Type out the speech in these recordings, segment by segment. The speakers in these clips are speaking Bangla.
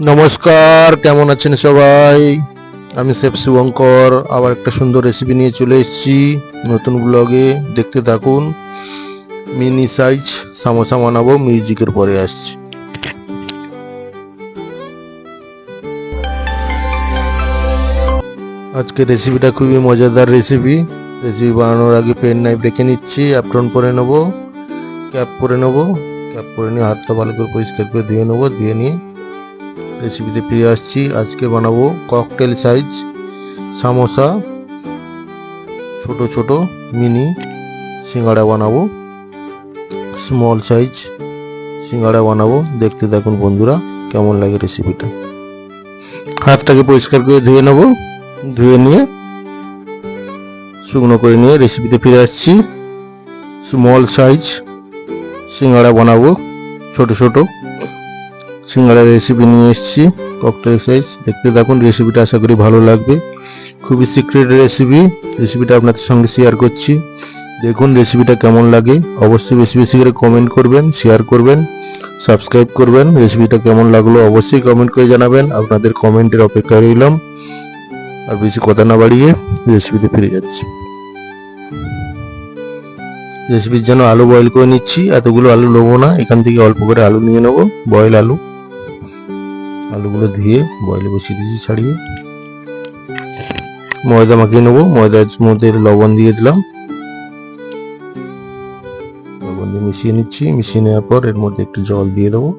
নমস্কার, কেমন আছেন সবাই? আমি শেফ শিবঙ্কর, আবার একটা সুন্দর রেসিপি নিয়ে চলে এসেছি নতুন ব্লগে দেখতে থাকুন মিনি সাইজ সামোসা বানাবো মিউজিকের পরে আসছি। আজকে রেসিপিটা খুবই মজাদার রেসিপি রেসিপি বানানোর আগে পেন নাইফ রেখে নিচ্ছি অ্যাপ্রন পরে নেব ক্যাপ পরে নেব ক্যাপ পরে নিয়ে হাতটা ভালো করে পরিষ্কার করে ধুয়ে নেব, ধুয়ে নিয়ে রেসিপিতে ফিরে আসছি। আজকে বানাবো ককটেল সাইজ সামোসা। ছোট ছোট, মিনি সিঙ্গাড়া বানাবো। স্মল সাইজ সিঙ্গাড়া বানাবো। দেখতে দেখুন বন্ধুরা, কেমন লাগে রেসিপিটা। হাতটাকে পরিষ্কার করে ধুয়ে নেব। ধুয়ে নিয়ে শুকনো করে নিয়ে রেসিপিতে ফিরে আসছি। স্মল সাইজ সিঙ্গাড়া বানাবো। ছোট ছোট। সিঙ্গাড়ার রেসিপি নিয়ে এসেছি ককটেল সাইজ দেখতে থাকুন রেসিপিটা আশা করি ভালো লাগবে। খুবই সিক্রেট রেসিপি রেসিপিটা আপনাদের সঙ্গে শেয়ার করছি। দেখুন রেসিপিটা কেমন লাগে। অবশ্যই বেশি বেশি করে কমেন্ট করবেন শেয়ার করবেন সাবস্ক্রাইব করবেন। রেসিপিটা কেমন লাগল অবশ্যই কমেন্ট করে জানাবেন। আপনাদের কমেন্টের অপেক্ষা রইলাম। আর বেশি কথা না বাড়িয়ে রেসিপিতে ফিরে যাচ্ছি। রেসিপির জন্য আলু বয়েল করে নিচ্ছি। এতগুলো আলু নেব না। এখান থেকে অল্প করে আলু নিয়ে নেব। বয়েল আলু। আলুগুলো ধুয়ে বয়েলে বসিয়ে দিয়েছি ছাড়িয়ে। ময়দা মাখিয়ে নেব। ময়দার মধ্যে লবণ দিয়ে দিলাম। লবণ দিয়ে মিশিয়ে নিচ্ছি। মিশিয়ে নেওয়ার পর এর মধ্যে একটু জল দিয়ে দেবো।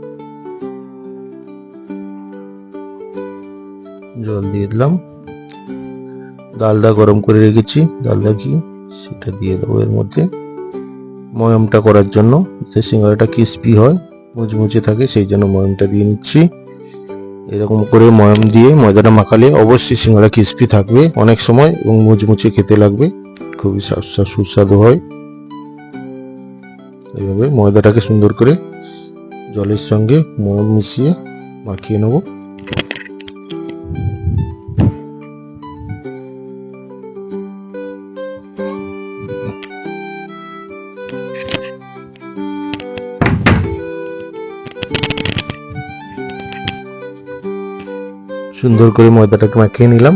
জল দিয়ে দিলাম। ডালদা গরম করে রেখেছি। ডালদা কি সেটা দিয়ে দেবো এর মধ্যে। ময়মটা করার জন্য। যাতে সিঙ্গাড়াটা ক্রিস্পি হয়, মুচমুচে থাকে, সেই জন্য ময়মটা দিয়ে নিচ্ছি। এরকম করে ময়ম দিয়ে ময়দাটা মাখালে অবশ্যই সিঙ্গারা ক্রিস্পি থাকবে, অনেক সময় এবং মুচমুচে খেতে লাগবে, খুবই সুস্বাদু হয়। এইভাবে ময়দাটাকে সুন্দর করে জলের সঙ্গে ময়ম মিশিয়ে মাখিয়ে নেব। সুন্দর করে ময়দাটাকে মাখিয়ে নিলাম।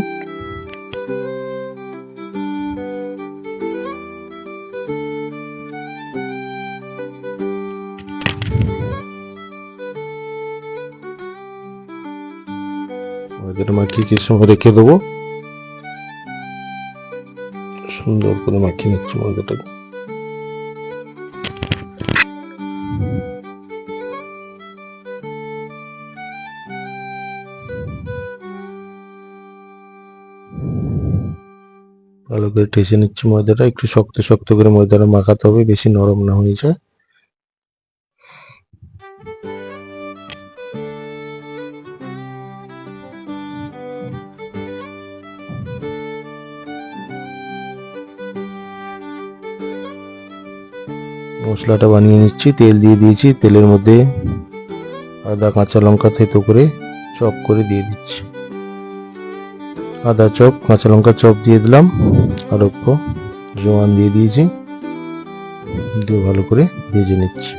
ময়দাটা মাখিয়ে কিছু সময় রেখে দেবো। সুন্দর করে মাখিয়ে নিচ্ছি ময়দাটাকে। ভালো করে ঠেসে নিচ্ছি ময়দাটা। একটু শক্ত শক্ত করে ময়দাটা মাখাতে হবে, বেশি নরম না হয়ে যায়। মশলাটা বানিয়ে নিচ্ছি, তেল দিয়ে দিয়েছি। তেলের মধ্যে আদা, কাঁচা লঙ্কা থেতো করে চপ করে দিয়ে দিচ্ছি। আদা চপ, কাঁচা লঙ্কা চপ দিয়ে দিলাম, আর একটু জোয়ান দিয়ে দিয়েছি। দিয়ে ভালো করে ভেজে নিচ্ছি।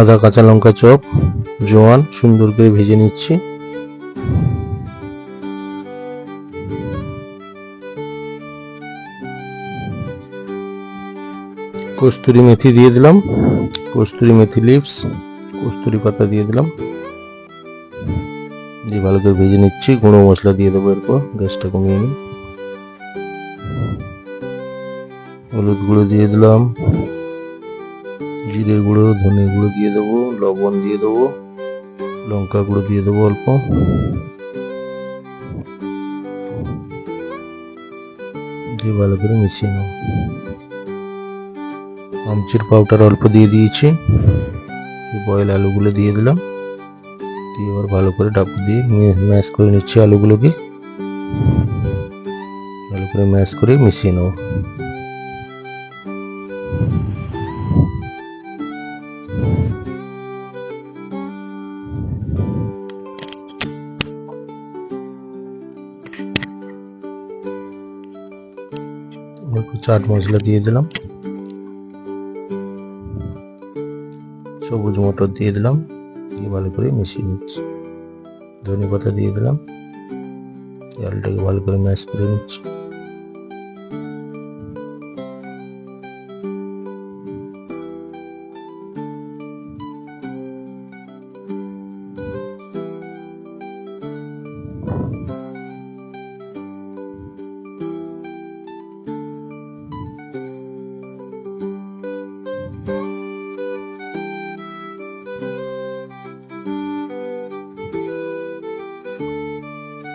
আদা, কাঁচা লঙ্কা চপ, জোয়ান সুন্দর করে ভেজে নিচ্ছি। কস্তুরি মেথি দিয়ে দিলাম। কস্তুরি মেথি লিভস, কস্তুরি পাতা দিয়ে দিলাম। দিয়ে ভালো করে ভেজে নিচ্ছি। গুঁড়ো মশলা দিয়ে দেবো এরপর, গ্যাসটা কমিয়ে নিই। হলুদ গুঁড়ো দিয়ে দিলাম। জিরে গুঁড়ো, ধনে গুঁড়ো দিয়ে দেবো। লবণ দিয়ে দেবো। লঙ্কা গুঁড়ো দিয়ে দেবো অল্প। দিয়ে ভালো করে মিশিয়ে নেব। আমচির পাউডার অল্প দিয়ে দিয়েছি। বয়েল আলুগুলো দিয়ে দিলাম। দিয়ে এবার ভালো করে ডাবু দিয়ে ম্যাশ করে নিচ্ছি আলুগুলোকে। ভালো করে ম্যাশ করে মিশিয়ে নেব। চাট মশলা দিয়ে দিলাম। সবুজ মোটর দিয়ে দিলাম। দিয়ে ভালো করে মিশিয়ে নিচ্ছি। ধনে পাতা দিয়ে দিলাম। ডালটাকে ভালো করে ম্যাশ করে নিচ্ছি।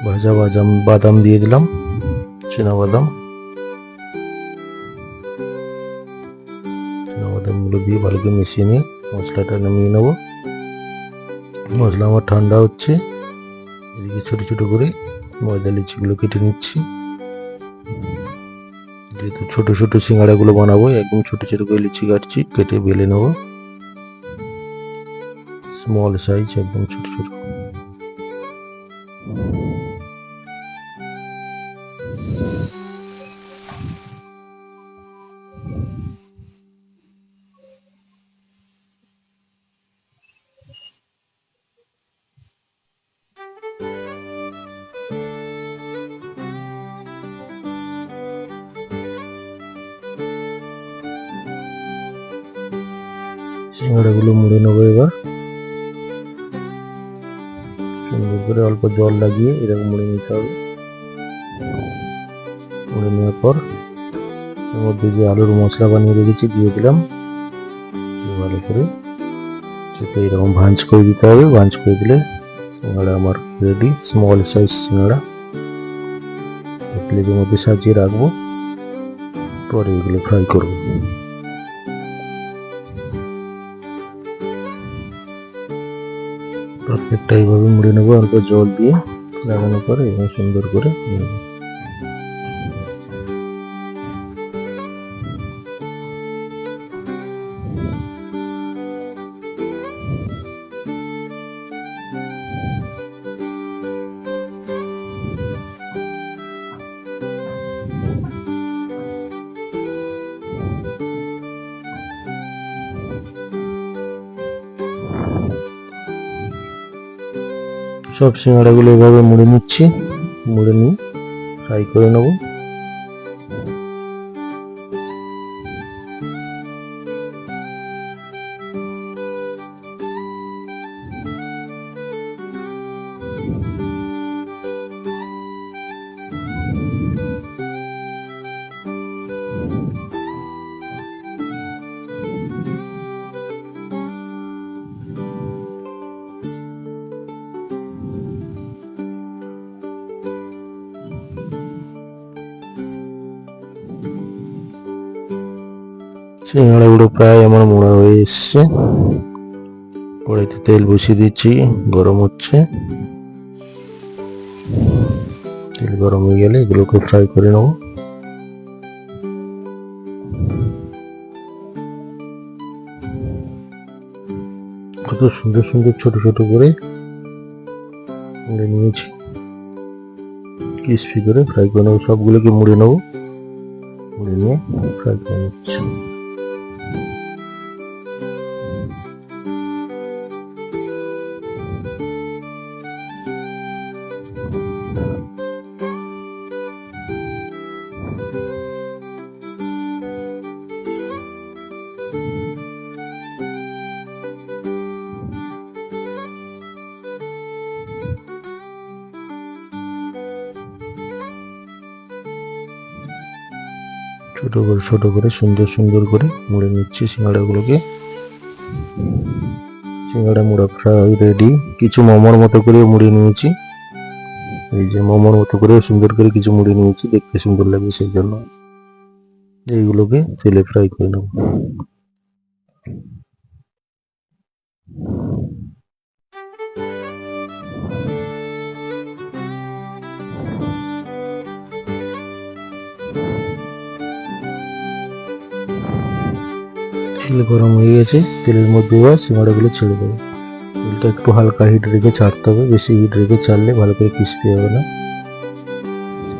ভাজা বাদাম বাদাম দিয়ে দিলাম, চীনা বাদাম। চীনা বাদামগুলো দিয়ে ভালো করে মিশিয়ে নিয়ে মশলাটা নামিয়ে নেব। মশলা আমার ঠান্ডা হচ্ছে, এদিকে ছোট ছোট করে ময়দা লিচিগুলো কেটে নিচ্ছি। যেহেতু ছোট ছোট সিঙ্গাড়াগুলো বানাবো, একদম ছোট ছোট করে লিচি কাটছি, কেটে বেলে নেব। স্মল সাইজ একদম ছোট ছোট। সিঙ্গাড়াগুলো মুড়ে নেব এবার। সুন্দর করে অল্প জল লাগিয়ে এরকম মুড়ে নিতে হবে। মুড়ে নেওয়ার পর এর মধ্যে যে আলুর মশলা বানিয়ে রেখেছি, দিয়ে দিলাম। ভালো করে সেটা এরকম ভাঁজ করে দিতে হবে। ভাঁজ করে দিলে সিঙ্গাড়া আমার রেডি স্মল সাইজ সিঙ্গাড়া প্লেটের মধ্যে সাজিয়ে রাখব। পরে এগুলো ফ্রাই করব। প্রত্যেকটা এইভাবে মুড়ে নেব অল্প জল দিয়ে লাগানোর পরে সুন্দর করে নেব। সব সিঙ্গাড়াগুলো এভাবে মুড়ে নিচ্ছি মুড়ে নিয়ে ফ্রাই করে নেব। সিঙ্গাড়াগুলো প্রায় আমার মোড়া হয়ে এসছে। কড়াইতে তেল বসিয়ে দিচ্ছি, গরম হচ্ছে। তেল গরম হয়ে গেলে এগুলোকে ফ্রাই করে নেব। কত সুন্দর সুন্দর ছোট ছোট করে মুড়ে নিয়েছি। ক্রিসপি করে ফ্রাই করে নেব, সবগুলোকে মুড়ে নেব। মুড়ে নিয়ে ফ্রাই করে নিচ্ছি। ছোট করে ছোট করে, সুন্দর সুন্দর করে মুড়ে নিচ্ছি সিঙ্গাড়াগুলোকে। সিঙ্গাড়া মুড়া প্রায় রেডি কিছু মোমোর মতো করে মুড়ে নিয়েছি। এই যে মোমোর মতো করে সুন্দর করে কিছু মুড়ে নিয়েছি, দেখতে সুন্দর লাগবে সেই জন্য। এইগুলোকে তেলে ফ্রাই করে নেব। তেল গরম হয়ে গেছে, তেলের মধ্যে এবার সিঙ্গাড়াগুলো ছেড়ে দেবো। তেলটা একটু হালকা হিট রেখে ছাড়তে হবে, বেশি হিট রেখে ছাড়লে ভালো করে ক্রিস্পি হবে না।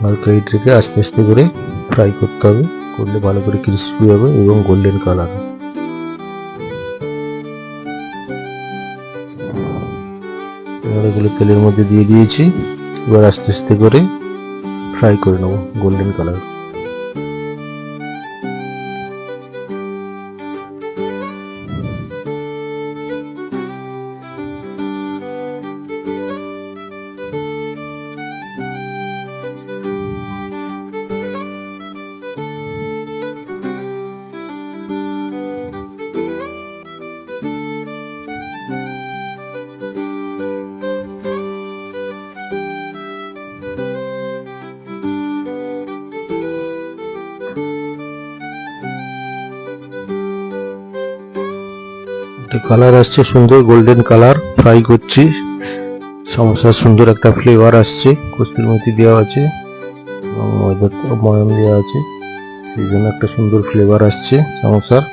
হালকা হিট রেখে আস্তে আস্তে করে ফ্রাই করতে হবে, করলে ভালো করে ক্রিস্পি হবে এবং গোল্ডেন কালার এগুলো তেলের মধ্যে দিয়ে দিয়েছি, এবার আস্তে আস্তে করে ফ্রাই করে নেব গোল্ডেন কালার একটা কালার আসছে সুন্দর গোল্ডেন কালার ফ্রাই করছি। সমস্যার সুন্দর একটা ফ্লেভার আসছে। কস্তুর মেথি দেওয়া আছে ময়দা ময়ম দেওয়া আছে। সেই জন্য একটা সুন্দর ফ্লেভার আসছে সমস্যার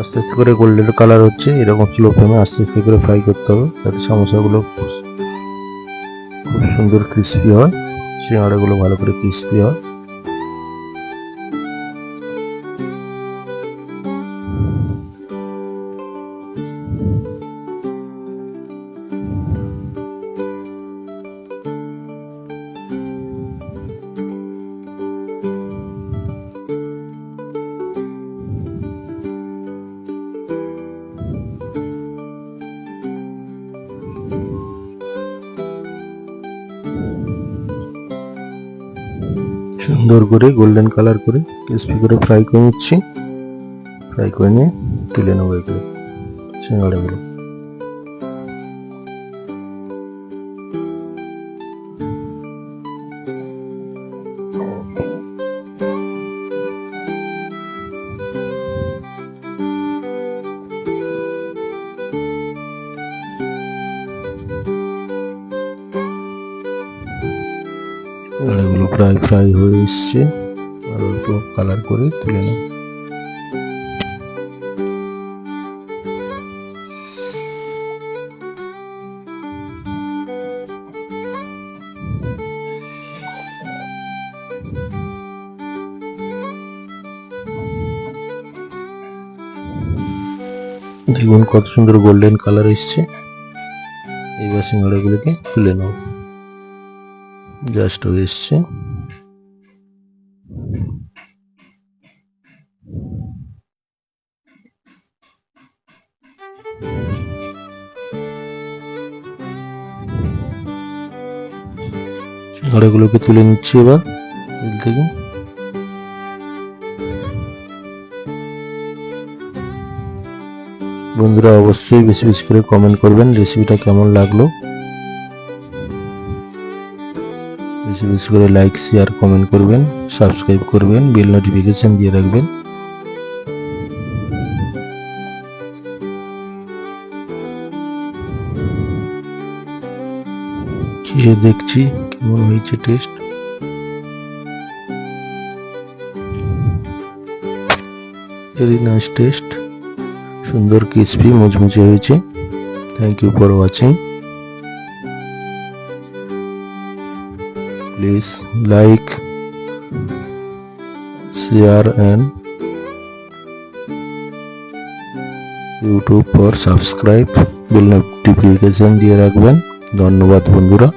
আস্তে আস্তে করে গোল্ডেন কালার হচ্ছে, এরকম স্লো ফ্লেমে আস্তে আস্তে করে ফ্রাই করতে হবে, যাতে সমস্যাগুলো খুব সুন্দর ক্রিস্পি হয় সিঙ্গাড়াগুলো ভালো করে ক্রিস্পি হয়। সুন্দর করে গোল্ডেন কালার করে ক্রিস্পি করে ফ্রাই করে নিচ্ছি। ফ্রাই করে নিয়ে তুলে নেব এগুলো। সিঙ্গাড়াগুলো এগুলো প্রায় ফ্রাই হয়ে এসছে। আর অল্প কালার করে তুলে নেব দেখুন কত সুন্দর গোল্ডেন কালার এসছে। এইবার সিঙ্গাড়াগুলোকে তুলে নেব জাস্ট এসছে। সিঙ্গাড়াগুলোকে তুলে নিচ্ছি এবার। তেল বন্ধুরা অবশ্যই বেশি বেশি করে কমেন্ট করবেন রেসিপিটা কেমন লাগল? বেশি বেশি করে লাইক শেয়ার কমেন্ট করবেন সাবস্ক্রাইব করবেন বেল নোটিফিকেশন দিয়ে রাখবেন। খেয়ে দেখছি কেমন হয়েছে টেস্ট ভেরি নাইস টেস্ট সুন্দর ক্রিসপি মুচমুচে হয়েছে। Thank you for watching please like, share and YouTube পর সাবস্ক্রাইব বেল নোটিফিকেশন দিয়ে রাখবেন। ধন্যবাদ বন্ধুরা।